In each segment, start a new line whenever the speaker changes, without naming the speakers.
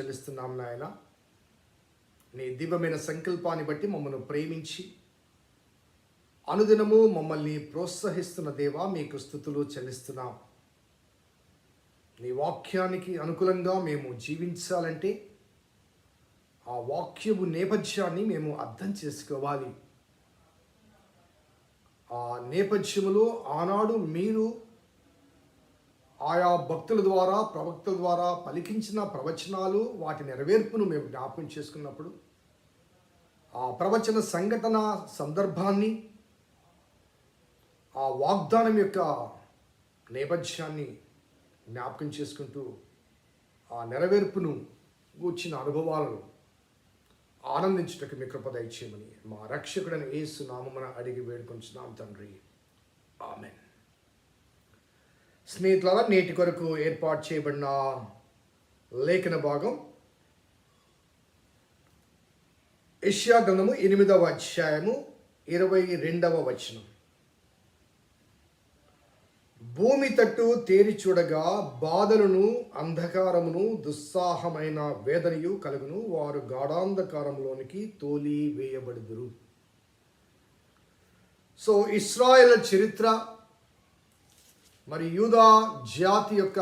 చెల్లిస్తున్నాం నాయన. నీ దివ్యమైన సంకల్పాన్ని బట్టి మమ్మల్ని ప్రేమించి అనుదినము మమ్మల్ని ప్రోత్సహిస్తున్న దేవా మీకు స్థుతులు చెల్లిస్తున్నాం. నీ వాక్యానికి అనుకూలంగా మేము జీవించాలంటే ఆ వాక్యము నేపథ్యాన్ని మేము అర్థం చేసుకోవాలి. ఆ నేపథ్యములో ఆనాడు మీరు ఆయా భక్తుల ద్వారా ప్రవక్తల ద్వారా పలికించిన ప్రవచనాలు వాటి నెరవేర్పును మేము జ్ఞాపకం చేసుకున్నప్పుడు ఆ ప్రవచన సంఘటన సందర్భాన్ని ఆ వాగ్దానం యొక్క నేపథ్యాన్ని జ్ఞాపకం చేసుకుంటూ ఆ నెరవేర్పును వచ్చిన అనుభవాలను ఆనందించుటకు మీ కృప దయచేయమని మా రక్షకుడైన ఏసు నామమున అడిగి వేడుకొంచున్నాం తండ్రి. ఆమెన్. స్నేహితులారా నేటి కొరకు ఏర్పాటు చేయబడిన లేఖన భాగం. యెషయా గ్రంథము ఎనిమిదవ అధ్యాయము ఇరవై రెండవ వచనం. భూమి తట్టు తేరి చూడగా బాధలను అంధకారమును దుస్సాహమైన వేదనయు కలుగును. వారు గాఢాంధకారంలోనికి తోలి వేయబడుదురు సో ఇస్రాయల్ చరిత్ర మరి యూదా జాతి యొక్క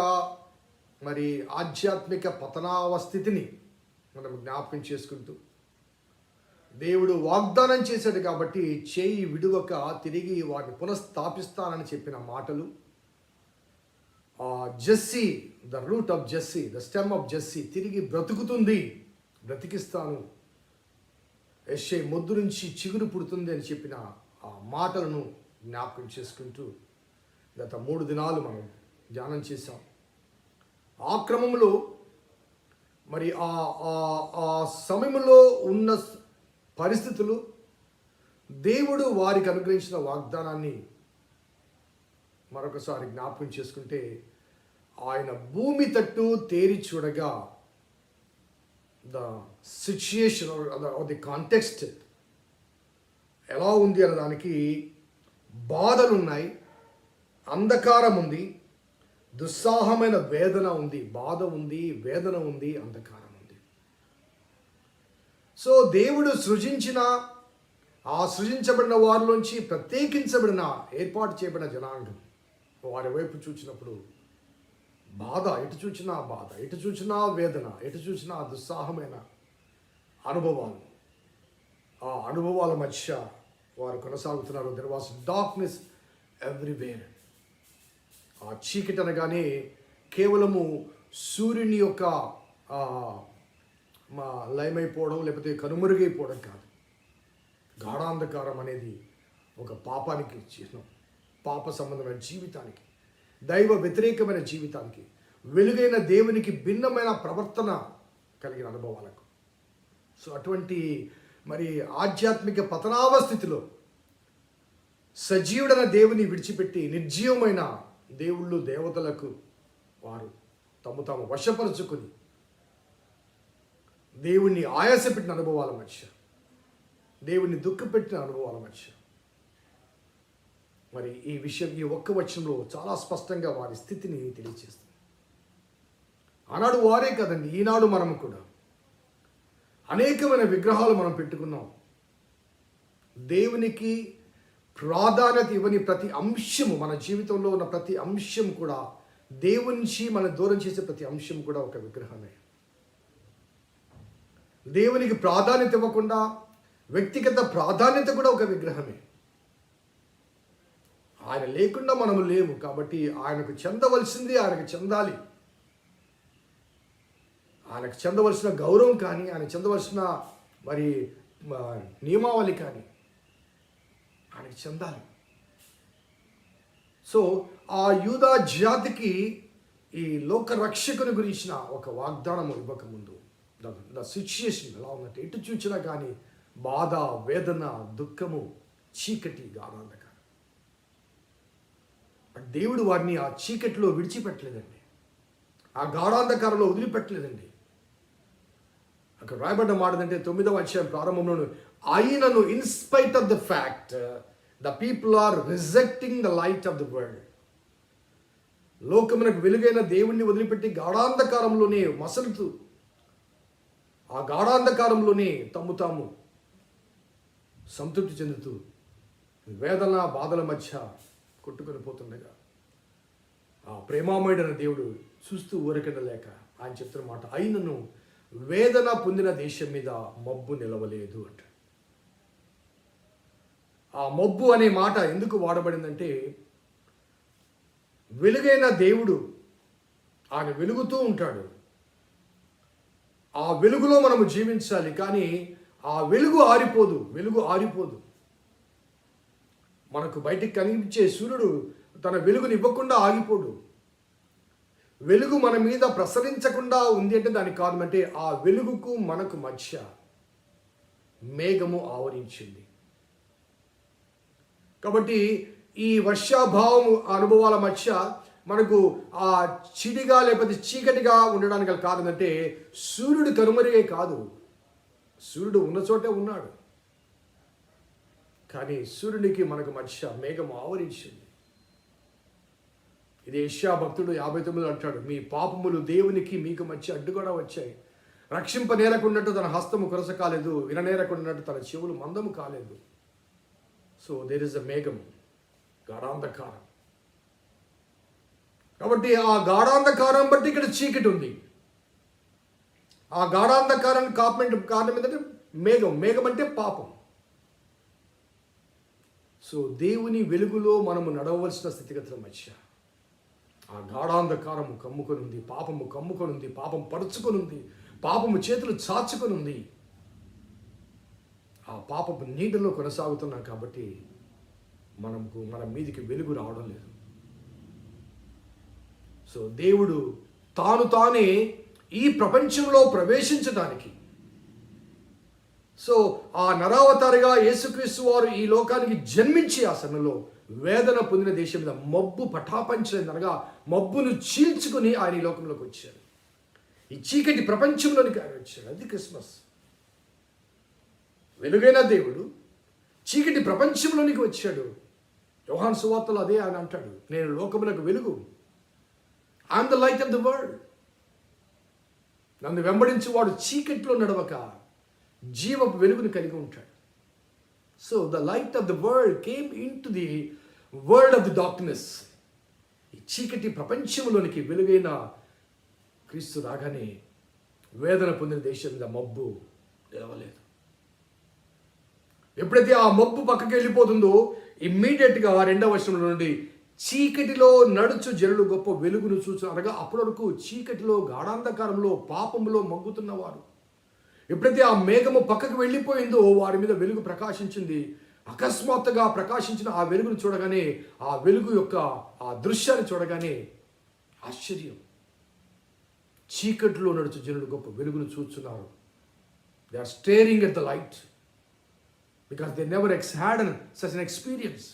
మరి ఆధ్యాత్మిక పతనావస్థితిని మనం జ్ఞాపకం చేసుకుంటూ దేవుడు వాగ్దానం చేశాడు కాబట్టి చేయి విడువక తిరిగి వారిని పునఃస్థాపిస్తానని చెప్పిన మాటలు.
Jesse the root of Jesse the stem of Jesse తిరిగి బ్రతుకుతుంది బ్రతికిస్తాను. ఎస్ఏ మొద్దు నుంచి చిగురు పుడుతుంది అని చెప్పిన ఆ మాటలను జ్ఞాపకం చేసుకుంటూ గత మూడు దినాలు మనం ధ్యానం చేశాం. ఆ క్రమంలో మరి ఆ ఆ- ఆ సమయంలో ఉన్న పరిస్థితులు దేవుడు వారికి అనుగ్రహించిన వాగ్దానాన్ని మరొకసారి జ్ఞాపకం చేసుకుంటే ఆయన భూమి తట్టు తేరి చూడగా ద సిచ్యుయేషన్ ది కాంటెక్స్ట్ ఎలా ఉంది అనే దానికి బాధలు ఉన్నాయి అంధకారం ఉంది దుస్సాహమైన వేదన ఉంది బాధ ఉంది వేదన ఉంది అంధకారం ఉంది. సో దేవుడు సృజించిన ఆ సృజించబడిన వారిలోంచి ప్రత్యేకించబడిన ఏర్పాటు చేయబడిన జనాంగం. వారి వైపు చూచినప్పుడు బాధ ఎటు చూచినా బాధ ఎటు చూచినా వేదన ఎటు చూచినా దుస్సాహమైన అనుభవాలు. ఆ అనుభవాల మధ్య వారు కొనసాగుతున్నారు. దెర్ వాస్ డార్క్నెస్ ఎవ్రీవేర్ ఆ చీకటి అనగానే కేవలము సూర్యుని యొక్క మా లయమైపోవడం లేకపోతే కనుమరుగైపోవడం కాదు. గాఢాంధకారం అనేది ఒక పాపానికి చిహ్నం. పాప సంబంధమైన జీవితానికి దైవ వ్యతిరేకమైన జీవితానికి వెలుగైన దేవునికి భిన్నమైన ప్రవర్తన కలిగిన అనుభవాలకు. సో అటువంటి మరి ఆధ్యాత్మిక పతనావస్థితిలో సజీవుడైన దేవుని విడిచిపెట్టి నిర్జీవమైన దేవుళ్ళు దేవతలకు వారు తమ తాము వశపరుచుకుని దేవుణ్ణి ఆయాసపెట్టిన అనుభవాల మధ్య దేవుణ్ణి దుఃఖపెట్టిన అనుభవాల మధ్య. మరి ఈ విషయం ఈ ఒక్క వచనంలో చాలా స్పష్టంగా వారి స్థితిని తెలియజేస్తుంది ఆనాడు వారే కదండి ఈనాడు మనం కూడా. అనేకమైన విగ్రహాలు మనం పెట్టుకున్నాం. దేవునికి ప్రాధాన్యత ఇవ్వని ప్రతి అంశము మన జీవితంలో ఉన్న ప్రతి అంశం కూడా దేవుని నుంచి మనం దూరం చేసే ప్రతి అంశం కూడా ఒక విగ్రహమే. దేవునికి ప్రాధాన్యత ఇవ్వకుండా వ్యక్తిగత ప్రాధాన్యత కూడా ఒక విగ్రహమే. ఆయన లేకుండా మనము లేము కాబట్టి ఆయనకు చెందవలసింది ఆయనకు చెందాలి. ఆయనకు చెందవలసిన గౌరవం కానీ ఆయన చెందవలసిన మరి నియమావళి కానీ ఆయనకి చెందాలి. సో ఆ యూదా జాతికి ఈ లోక రక్షకుని గురించిన ఒక వాగ్దానం ఇవ్వకముందు. ద సిచ్యుయేషన్ ఎలా ఉందంటే ఎటు చూచినా కానీ బాధ వేదన దుఃఖము చీకటి గాఢాంధకారం దేవుడు వారిని ఆ చీకటిలో విడిచిపెట్టలేదండి. ఆ గాఢాంధకారంలో వదిలిపెట్టలేదండి. అక్కడ రాయబడ్డ మాటదంటే తొమ్మిదవ అధ్యాయం ప్రారంభంలో ఆయనను in spite of the fact the people are rejecting the light of the world లోకమునకు వెలుగైన దేవుణ్ణి వదిలిపెట్టి గాఢాంధకారంలోనే మసలుతూ ఆ గాఢాంధకారంలోనే తమ్ము తాము సంతృప్తి చెందుతూ వేదన బాధల మధ్య కొట్టుకొని పోతుండగా ఆ ప్రేమామయుడైన దేవుడు చూస్తూ ఊరకండలేక ఆయన చెప్తున్న మాట అయినను వేదన పొందిన దేశం మీద మబ్బు నిలవలేదు అంటాడు. ఆ మబ్బు అనే మాట ఎందుకు వాడబడిందంటే వెలుగైన దేవుడు ఆయన వెలుగుతూ ఉంటాడు. ఆ వెలుగులో మనము జీవించాలి కానీ ఆ వెలుగు ఆరిపోదు వెలుగు ఆరిపోదు. మనకు బయటికి కనిపించే సూర్యుడు తన వెలుగుని ఇవ్వకుండా ఆగిపోడు. వెలుగు మన మీద ప్రసరించకుండా ఉంది అంటే దానికి కారణం అంటే ఆ వెలుగుకు మనకు మధ్య మేఘము ఆవరించింది. కాబట్టి ఈ వర్షాభావం అనుభవాల మధ్య మనకు ఆ చిడిగా లేకపోతే చీకటిగా ఉండడానికి గల కారణం అంటే సూర్యుడు కనుమరిగే కాదు. సూర్యుడు ఉన్న చోటే ఉన్నాడు. కానీ సూర్యునికి మనకు మధ్య మేఘం ఆవరించింది. ఇది యష్యా భక్తుడు యాభై తొమ్మిది అంటాడు మీ పాపములు దేవునికి మీకు మధ్య కూడా వచ్చాయి. రక్షింపనేరకున్నట్టు తన హస్తము కొరస కాలేదు విననేరకున్నట్టు తన చెవులు మందము కాలేదు. సో దేర్ ఇస్ అ మేఘం గాఢాంధకారం కాబట్టి ఆ గాఢాంధకారం బట్టి ఇక్కడ చీకటి ఉంది. ఆ గాఢాంధకారం కాపమెంట్ కారణం ఏంటంటే మేఘం. మేఘం అంటే పాపం. సో దేవుని వెలుగులో మనము నడవలసిన స్థితిగతులు మధ్య ఆ గాఢాంధకారము కమ్ముకొని ఉంది పాపము కమ్ముకొని ఉంది పాపం పరుచుకొని ఉంది పాపము చేతులు చాచుకొని ఉంది. ఆ పాపపు నీటిలో కొనసాగుతున్నాం కాబట్టి మనకు మన మీదికి వెలుగు రావడం లేదు. సో దేవుడు తాను తానే ఈ ప్రపంచంలో ప్రవేశించడానికి. సో ఆ నరావతారిగా యేసుక్రీస్తు వారు ఈ లోకానికి జన్మించి ఆ సమయంలో వేదన పొందిన దేశం మీద మబ్బు పటాపంచనగా మబ్బును చీల్చుకుని ఆయన ఈ లోకంలోకి వచ్చాడు ఈ చీకటి ప్రపంచంలోనికి ఆయన వచ్చాడు అది క్రిస్మస్. వెలుగైన దేవుడు చీకటి ప్రపంచంలోనికి వచ్చాడు. యోహాన్ సువార్తలు అదే ఆయన అంటాడు నేను లోకములకు వెలుగు I'm the light of the world నన్ను వెంబడించి వాడు చీకట్లో నడవక జీవ వెలుగును కలిగి ఉంటాడు. So the light of the world came into the world of the darkness ఈ చీకటి ప్రపంచంలోనికి వెలుగైన క్రీస్తు రాగానే వేదన పొందిన దేశం మీద మబ్బు నిలవలేదు ఎప్పుడైతే ఆ మబ్బు పక్కకి వెళ్ళిపోతుందో ఇమ్మీడియట్గా రెండవ వర్షంలో నుండి చీకటిలో నడుచు జనులు గొప్ప వెలుగును చూచు అనగా అప్పటి వరకు చీకటిలో గాఢాంధకారంలో పాపంలో మగ్గుతున్నవారు. ఎప్పుడైతే ఆ మేఘము పక్కకు వెళ్ళిపోయిందో వారి మీద వెలుగు ప్రకాశించింది. అకస్మాత్తుగా ప్రకాశించిన ఆ వెలుగును చూడగానే ఆ వెలుగు యొక్క ఆ దృశ్యాన్ని చూడగానే ఆశ్చర్యం. చీకటిలో నడుచు జనులు గొప్ప వెలుగును చూస్తున్నారు they are staring at the light because they never ex had an such an experience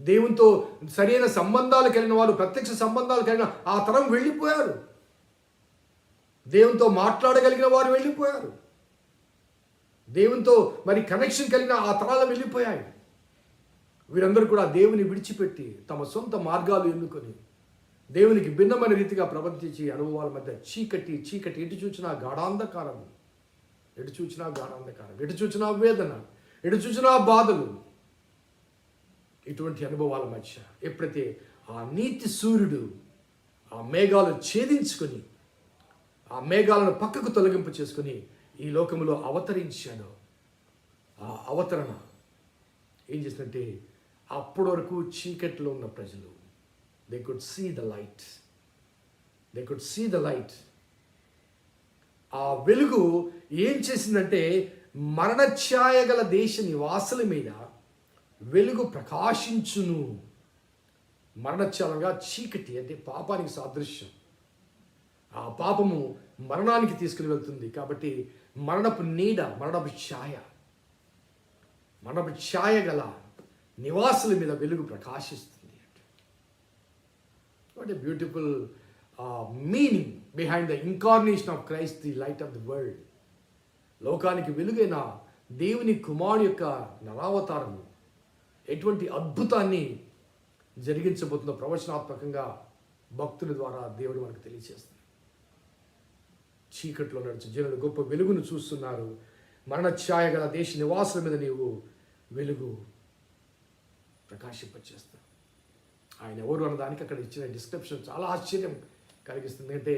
దేవునితో సరైన సంబంధాలు కలిగిన వారు ప్రత్యక్ష సంబంధాలు కలిగిన ఆ తరం వెళ్ళిపోయారు. దేవునితో మాట్లాడగలిగిన వారు వెళ్ళిపోయారు. దేవునితో మరి కనెక్షన్ కలిగిన ఆ తరాలు వెళ్ళిపోయాయి. వీరందరూ కూడా దేవుని విడిచిపెట్టి తమ సొంత మార్గాలు ఎన్నుకొని దేవునికి భిన్నమైన రీతిగా ప్రవర్తించి అనుభవాల మధ్య చీకటి చీకటి ఎటు చూచినా గాఢాంధకారము. ఎటు చూచినా గాఢాంధకారం ఎటు చూచినా వేదన ఎటు చూచినా బాధలు. ఇటువంటి అనుభవాల మధ్య ఎప్పుడైతే ఆ నీతి సూర్యుడు ఆ మేఘాలు ఛేదించుకొని ఆ మేఘాలను పక్కకు తొలగింపు చేసుకొని ఈ లోకంలో అవతరించాడు ఆ అవతరణ ఏం చేసినట్టే అప్పటి వరకు చీకట్లో ఉన్న ప్రజలు they could see the light they could see the light ఆ వెలుగు ఏం చేసిందంటే మరణఛాయ గల దేశ నివాసుల మీద వెలుగు ప్రకాశించును. మరణఛాయగా చీకటి అంటే పాపానికి సాదృశ్యం. ఆ పాపము మరణానికి తీసుకుని వెళ్తుంది కాబట్టి మరణపు నీడ మరణపు ఛాయ. మరణపు ఛాయ గల నివాసుల మీద వెలుగు ప్రకాశిస్తుంది what a beautiful meaning behind the incarnation of Christ the light of the world లోకానికి వెలుగైన దేవుని కుమారుడు యొక్క నరావతారం ఎటువంటి అద్భుతాన్ని జరిగించబోతుందో ప్రవచనాత్మకంగా భక్తుల ద్వారా దేవుడు మనకు తెలియజేస్తుంది చీకట్లో నడిచి జనులు గొప్ప వెలుగును చూస్తున్నారు. మరణఛాయ గల దేశ నివాసుల మీద నీవు వెలుగు ప్రకాశింపచేస్తావు. ఆయన ఎవరు అన్నదానికి అక్కడ ఇచ్చిన డిస్క్రిప్షన్ చాలా ఆశ్చర్యం. కలిగిస్తుంది అంటే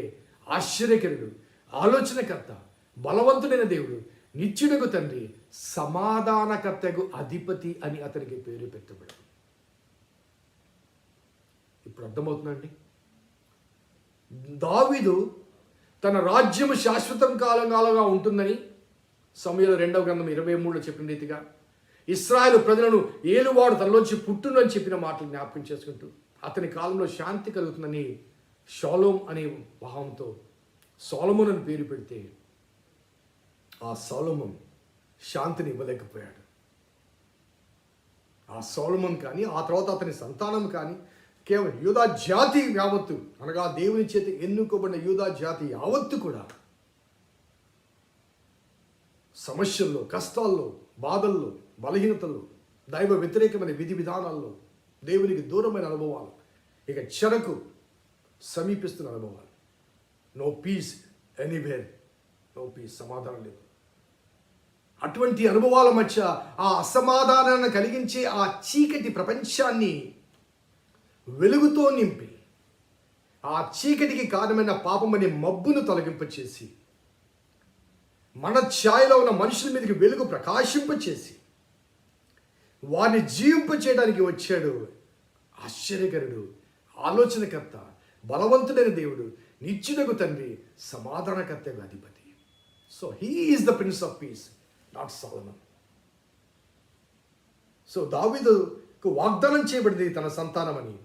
ఆశ్చర్యకరుడు ఆలోచనకర్త బలవంతుడైన దేవుడు నిత్యుడకు తండ్రి సమాధానకర్తకు అధిపతి అని అతనికి పేరు పెట్టబడు ఇప్పుడు అర్థమవుతుందండి? దావిదు తన రాజ్యము శాశ్వతం కాలంగా ఉంటుందని సమయంలో రెండవ గ్రంథం ఇరవై మూడులో చెప్పిన రీతిగా ఇస్రాయల్ ప్రజలను ఏలువాడు తనలోంచి పుట్టునని చెప్పిన మాటలు జ్ఞాపకం చేసుకుంటూ అతని కాలంలో శాంతి కలుగుతుందని షాలోం అనే భావంతో సోలమున్ అని పేరు పెడితే ఆ సోలమున్ శాంతిని ఇవ్వలేకపోయాడు. ఆ సోలమున్ కానీ ఆ తర్వాత అతని సంతానం కానీ కేవలం యూదా జాతి యావత్తు అనగా దేవుని చేత ఎన్నుకోబడిన యూదా జాతి యావత్తు కూడా సమస్యల్లో కష్టాల్లో బాధల్లో బలహీనతల్లో దైవ వ్యతిరేకమైన విధి విధానాల్లో దేవునికి దూరమైన అనుభవాలు. ఇక చెరకు సమీపిస్తున్న అనుభవాలు no peace anywhere no peace సమాధానం లేదు. అటువంటి అనుభవాల మధ్య ఆ అసమాధానాన్ని కలిగించే ఆ చీకటి ప్రపంచాన్ని వెలుగుతో నింపి ఆ చీకటికి కారణమైన పాపమనే మబ్బును తొలగింపచేసి మన ఛాయలో ఉన్న మనుషుల మీదకి వెలుగు ప్రకాశింపచేసి వారిని జీవింప చేయడానికి వచ్చాడు ఆశ్చర్యకరుడు ఆలోచనకర్త బలవంతుడైన దేవుడు నిత్యుడకు తండ్రి సమాధానకర్తకు అధిపతి. So he is the prince of peace not Solomon so దావిదుకు వాగ్దానం చేయబడింది తన సంతానమని.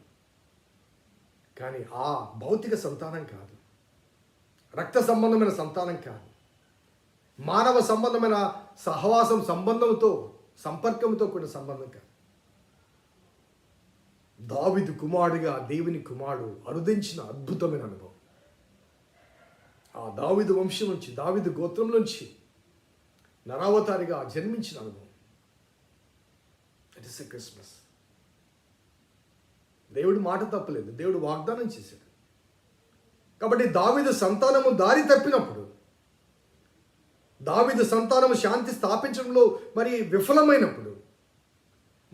కానీ ఆ భౌతిక సంతానం కాదు. రక్త సంబంధమైన సంతానం కాదు. మానవ సంబంధమైన సహవాసం సంబంధంతో సంపర్కంతో కూడిన సంబంధం కాదు. దావిదు కుమారుడిగా దేవుని కుమారుడు అనుదించిన అద్భుతమైన అనుభవం. ఆ దావిదు వంశం నుంచి దావిదు గోత్రం నుంచి నరావతారిగా జన్మించిన అనుభవం. ఇట్ ఇస్ ఎ క్రిస్మస్ దేవుడు మాట తప్పలేదు. దేవుడు వాగ్దానం చేశాడు. కాబట్టి దావిదు సంతానము దారి తప్పినప్పుడు దావిదు సంతానము శాంతి స్థాపించడంలో మరి విఫలమైనప్పుడు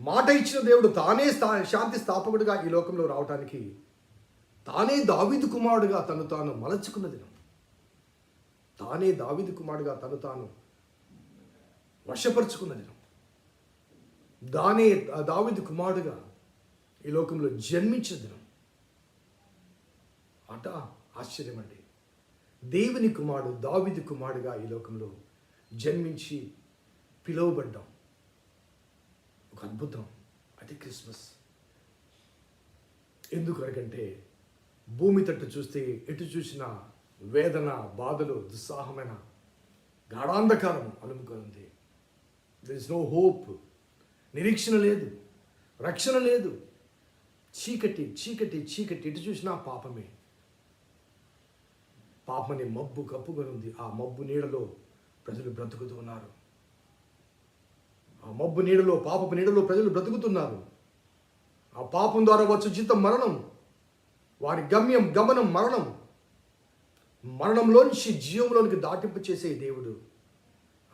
మాట ఇచ్చిన దేవుడు తానే స్థా శాంతి స్థాపకుడిగా ఈ లోకంలో రావటానికి తానే దావిదు కుమారుడుగా తను తాను మలచుకున్న దినం. తానే దావిదు కుమారుడుగా తను తాను వశపరుచుకున్న దినం. దానే దావిదు కుమారుడుగా ఈ లోకంలో జన్మించిన దినం. అట ఆశ్చర్యం అండి. దేవుని కుమారుడు దావిది కుమారుడుగా ఈ లోకంలో జన్మించి పిలువబడ్డాం. ఒక అద్భుతం. అది క్రిస్మస్. ఎందుకనకంటే భూమి తట్టు చూస్తే ఎటు చూసిన వేదన బాధలు దుస్సాహమైన గాఢాంధకారం అలుముకొని ఉంది దర్ ఇస్ నో హోప్ నిరీక్షణ లేదు. రక్షణ లేదు. చీకటి చీకటి చీకటి. ఎటు చూసినా పాపమే. పాపని మబ్బు కప్పుకొని ఉంది ఆ మబ్బు నీడలో ప్రజలు బ్రతుకుతూ ఉన్నారు. మబ్బు నీడలో పాపపు నీడలో ప్రజలు బ్రతుకుతున్నారు. ఆ పాపం ద్వారా వచ్చు జీతం మరణం. వారి గమ్యం గమనం మరణం. మరణంలోంచి జీవంలోనికి దాటింపు చేసే దేవుడు.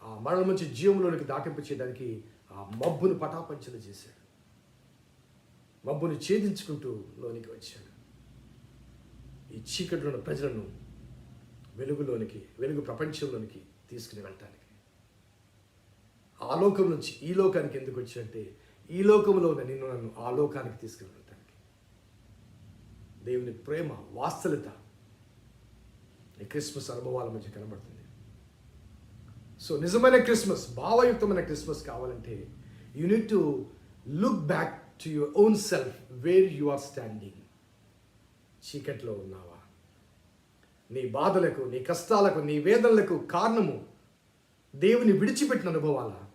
ఆ మరణం నుంచి జీవంలోనికి దాటింపు చేయడానికి ఆ మబ్బును పటాపంచలు చేశాడు. మబ్బును ఛేదించుకుంటూ లోనికి వచ్చాడు. ఈ చీకటిలో ఉన్న ప్రజలను వెలుగులోనికి వెలుగు ప్రపంచంలోనికి తీసుకుని వెళ్ళటానికి ఆ లోకం నుంచి ఈ లోకానికి ఎందుకు వచ్చాడంటే ఈ లోకంలో ఉన్న నిన్ను నన్ను ఆ లోకానికి తీసుకెళ్ళడానికి దేవుని ప్రేమ వాత్సల్యత ఈ క్రిస్మస్ అనుభవాల మధ్య కనబడుతుంది. సో నిజమైన క్రిస్మస్ భావయుక్తమైన క్రిస్మస్ కావాలంటే you need to look back to your own self where you are standing చీకట్లో ఉన్నావా? నీ బాధలకు నీ కష్టాలకు నీ వేదనలకు కారణము దేవుని విడిచిపెట్టిన అనుభవాలా?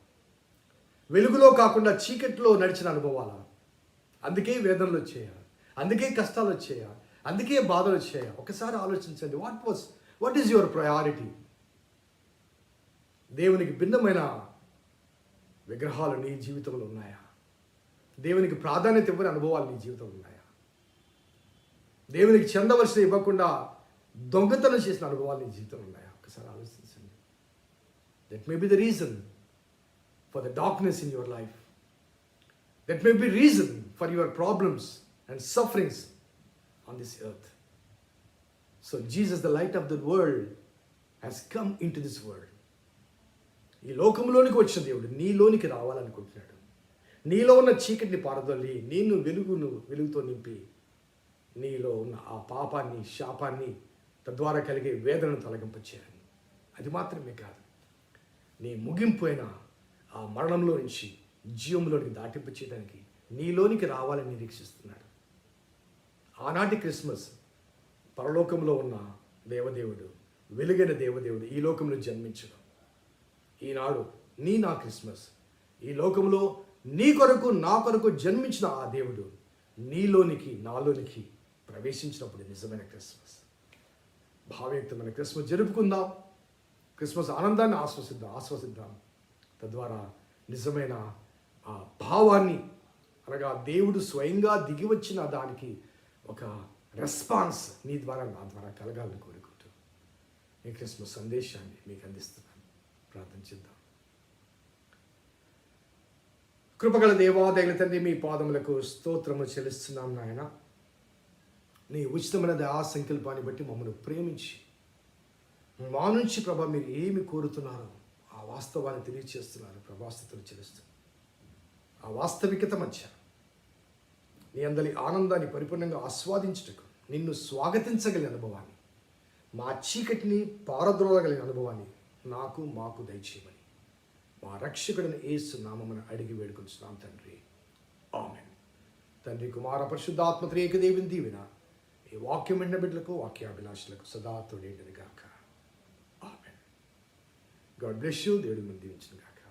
వెలుగులో కాకుండా చీకట్లో నడిచిన అనుభవాలా? అందుకే వేదనలు వచ్చాయా? అందుకే కష్టాలు వచ్చాయా? అందుకే బాధలు వచ్చాయా? ఒకసారి ఆలోచించండి. What was what is your priority దేవునికి భిన్నమైన విగ్రహాలు నీ జీవితంలో ఉన్నాయా? దేవునికి ప్రాధాన్యత ఇవ్వని అనుభవాలు నీ జీవితంలో ఉన్నాయా? దేవునికి చెందవలసిన ఇవ్వకుండా దొంగతనం చేసిన అనుభవాలు నీ జీవితంలో ఉన్నాయా? ఒకసారి ఆలోచించండి. That may be the reason for the darkness in your life That may be reason for your problems and sufferings on this earth so Jesus the light of the world, has come into this this world ఈ లోకంలోనికి వచ్చిన దేవుడు నీలోనికి రావాలనుకుంటున్నాడు. నీలో ఉన్న చీకటిని పారదొల్లి నేను వెలుగును వెలుగుతో నింపి నీలో ఉన్న ఆ పాపాన్ని శాపాన్ని తద్వారా కలిగే వేదనను తొలగింపచేయాలి. అది మాత్రమే కాదు. నీ ముగింపు అయినా ఆ మరణంలో నుంచి జీవంలోనికి దాటింపు చేయడానికి నీలోనికి రావాలని నిరీక్షిస్తున్నాడు. ఆనాటి క్రిస్మస్ పరలోకంలో ఉన్న దేవదేవుడు వెలుగైన దేవదేవుడు ఈ లోకంలో జన్మించడం. ఈనాడు నీ నా క్రిస్మస్. ఈ లోకంలో నీ కొరకు నా కొరకు జన్మించిన ఆ దేవుడు నీలోనికి నాలోనికి ప్రవేశించినప్పుడు నిజమైన క్రిస్మస్. భావయుక్తమైన క్రిస్మస్ జరుపుకుందాం. క్రిస్మస్ ఆనందాన్ని ఆశ్వసిద్దాం ఆశ్వసిద్దాం తద్వారా నిజమైన ఆ భావాన్ని అనగా దేవుడు స్వయంగా దిగి వచ్చిన దానికి ఒక రెస్పాన్స్ నీ ద్వారా నా ద్వారా కలగాలని కోరుకుంటూ ఈ క్రిస్మస్ సందేశాన్ని మీకు అందిస్తున్నాను. ప్రార్థన చేద్దాం. కృపగల దేవాదయల తండ్రి మీ పాదములకు స్తోత్రము చెల్లిస్తున్నాం నాయన. నీ ఉచితమైన ఆ సంకల్పాన్ని బట్టి మమ్మల్ని ప్రేమించి మా నుంచి ప్రభా మీరు ఏమి కోరుతున్నారో వాస్తవాన్ని తెలియచేస్తున్నారు ప్రభాస్థితులు చేస్తున్నారు ఆ వాస్తవికత మధ్య నీ అందరి ఆనందాన్ని పరిపూర్ణంగా ఆస్వాదించుటకు నిన్ను స్వాగతించగలిగిన అనుభవాన్ని మా చీకటిని పారద్రోలగలిగిన అనుభవాన్ని నాకు మాకు దయచేయమని మా రక్షకుడిని ఏసు నామమున అడిగి వేడుకొంచున్నాం తండ్రి. ఆమె తండ్రి కుమార పరిశుద్ధాత్మ త్రేక దేవుని ఈ వాక్యం విన్న బిడ్డలకు వాక్యాభిలాషులకు సదా తోడేంటిది గాడ్ బ్లెస్ యూ దేవుడు ముందు దీవించిన గాక.